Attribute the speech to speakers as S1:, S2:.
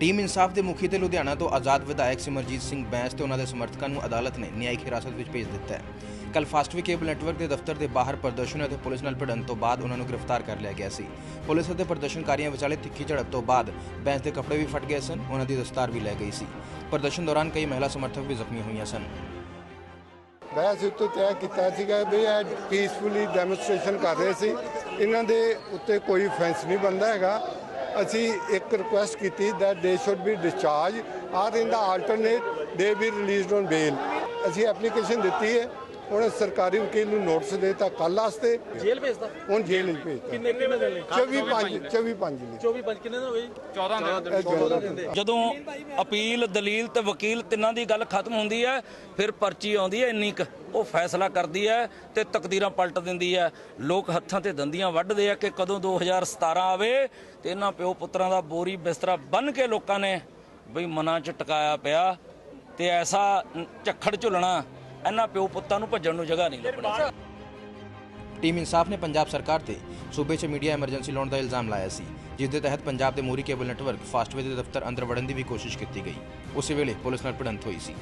S1: Team ਇਨਸਾਫ ਦੇ ਮੁਖੀ ਤੇ ਲੁਧਿਆਣਾ ਤੋਂ ਆਜ਼ਾਦ ਵਿਧਾਇਕ ਸਿਮਰਜੀਤ ਸਿੰਘ ਬੈਂਸ ਤੇ ਉਹਨਾਂ ਦੇ ਸਮਰਥਕਾਂ ਨੂੰ ਅਦਾਲਤ ਨੇ ਨਿਆਇਕ ਹਿਰਾਸਤ ਵਿੱਚ ਭੇਜ ਦਿੱਤਾ ਹੈ। ਕੱਲ ਫਾਸਟਵੇ ਕੇਬਲ ਨੈਟਵਰਕ ਦੇ ਦਫ਼ਤਰ ਦੇ ਬਾਹਰ ਪ੍ਰਦਰਸ਼ਨ ਅਤੇ ਪੁਲਿਸ ਨਾਲ ਭਿੜਨ ਤੋਂ ਬਾਅਦ ਉਹਨਾਂ ਨੂੰ ਗ੍ਰਿਫਤਾਰ ਕਰ ਲਿਆ ਗਿਆ ਸੀ। ਪੁਲਿਸ ਅਤੇ ਪ੍ਰਦਰਸ਼ਨਕਾਰੀਆਂ ਵਿਚਾਲੇ ਤਿੱਖੀ ਝੜਪ ਤੋਂ ਬਾਅਦ ਬੈਂਸ ਦੇ ਕੱਪੜੇ ਵੀ ਫਟ ਗਏ ਸਨ, ਉਹਨਾਂ ਦੀ ਦਸਤਾਰ ਵੀ ਲੈ ਗਈ ਸੀ। ਪ੍ਰਦਰਸ਼ਨ ਦੌਰਾਨ ਕਈ ਮਹਿਲਾ ਸਮਰਥਕ ਵੀ ਜ਼ਖਮੀ ਹੋਈਆਂ ਸਨ।
S2: ਬਹਿਸ ਉੱਤੇ ਤੈਅ ਕੀਤਾ ਸੀਗਾ ਵੀ ਇਹ ਪੀਸਫੁਲੀ ਡੈਮੋਨਸਟ੍ਰੇਸ਼ਨ ਕਰ ਰਹੇ ਸੀ। ਇਹਨਾਂ ਦੇ ਉੱਤੇ ਕੋਈ ਫੈਂਸ ਨਹੀਂ ਬੰਦਾ ਹੈਗਾ ਅਸੀਂ ਇੱਕ ਰਿਕੁਐਸਟ ਕੀਤੀ that they should be discharge or in the alternate they be released on ਬੇਲ ਅਸੀਂ ਐਪਲੀਕੇਸ਼ਨ ਦਿੱਤੀ ਹੈ ਹੁਣ ਸਰਕਾਰੀ ਵਕੀਲ ਨੂੰ ਨੋਟਿਸ ਦੇਤਾ ਕੱਲ ਵਾਸਤੇ।
S3: ਜੇਲ੍ਹ ਭੇਜਦਾ
S2: ਹੁਣ ਜੇਲ੍ਹ ਵਿੱਚ ਭੇਜਤਾ।
S3: ਕਿੰਨੇ ਕਿੰਨੇ ਦਿਨ ਲਈ?
S2: 24 5 24 5 ਲਈ
S3: 24 ਪੰਜ ਕਿੰਨੇ ਦਿਨ ਹੋ ਗਏ ਜੀ?
S2: 14 ਦਿਨ।
S4: ਜਦੋਂ ਅਪੀਲ ਦਲੀਲ ਤੇ ਵਕੀਲ ਤਿੰਨਾਂ ਦੀ ਗੱਲ ਖਤਮ ਹੁੰਦੀ ਹੈ ਫਿਰ ਪਰਚੀ ਆਉਂਦੀ ਹੈ ਇੰਨੀ ਕੁ। ਉਹ ਫੈਸਲਾ ਕਰਦੀ ਹੈ ਤੇ ਤਕਦੀਰਾਂ ਪਲਟ ਦਿੰਦੀ ਹੈ। ਲੋਕ ਹੱਥਾਂ ਤੇ ਦੰਦੀਆਂ ਵੱਢਦੇ ਆ ਕਿ ਕਦੋਂ 2017 ਆਵੇ ਤੇ ਇਹਨਾਂ ਪਿਓ ਪੁੱਤਰਾਂ ਦਾ ਬੋਰੀ ਬਿਸਤਰਾ ਬੰਨ ਕੇ ਲੋਕਾਂ ਨੇ ਬਈ ਮਨਾਂ 'ਚ ਟਿਕਾਇਆ ਪਿਆ ਤੇ ਐਸਾ ਝੱਖੜ ਝੁਲਣਾ ਇਹਨਾਂ ਪਿਓ ਪੁੱਤਾਂ ਨੂੰ ਭੱਜਣ ਨੂੰ ਜਗ੍ਹਾ ਨਹੀਂ ਲੱਭਣੀ।
S1: ਟੀਮ ਇਨਸਾਫ ਨੇ ਪੰਜਾਬ ਸਰਕਾਰ ਤੇ ਸੂਬੇ 'ਚ ਮੀਡੀਆ ਐਮਰਜੈਂਸੀ ਲਾਉਣ ਦਾ ਇਲਜ਼ਾਮ ਲਾਇਆ ਸੀ ਜਿਸ ਦੇ ਤਹਿਤ ਪੰਜਾਬ ਦੇ ਮੋਰੀ ਕੇਬਲ ਨੈਟਵਰਕ, ਫਾਸਟਵੇ ਦੇ ਦਫ਼ਤਰ ਅੰਦਰ ਵੜਨ ਦੀ ਵੀ ਕੋਸ਼ਿਸ਼ ਕੀਤੀ ਗਈ। ਉਸੇ ਵੇਲੇ ਪੁਲਿਸ ਨਾਲ ਭਿੜੰਤ ਹੋਈ ਸੀ।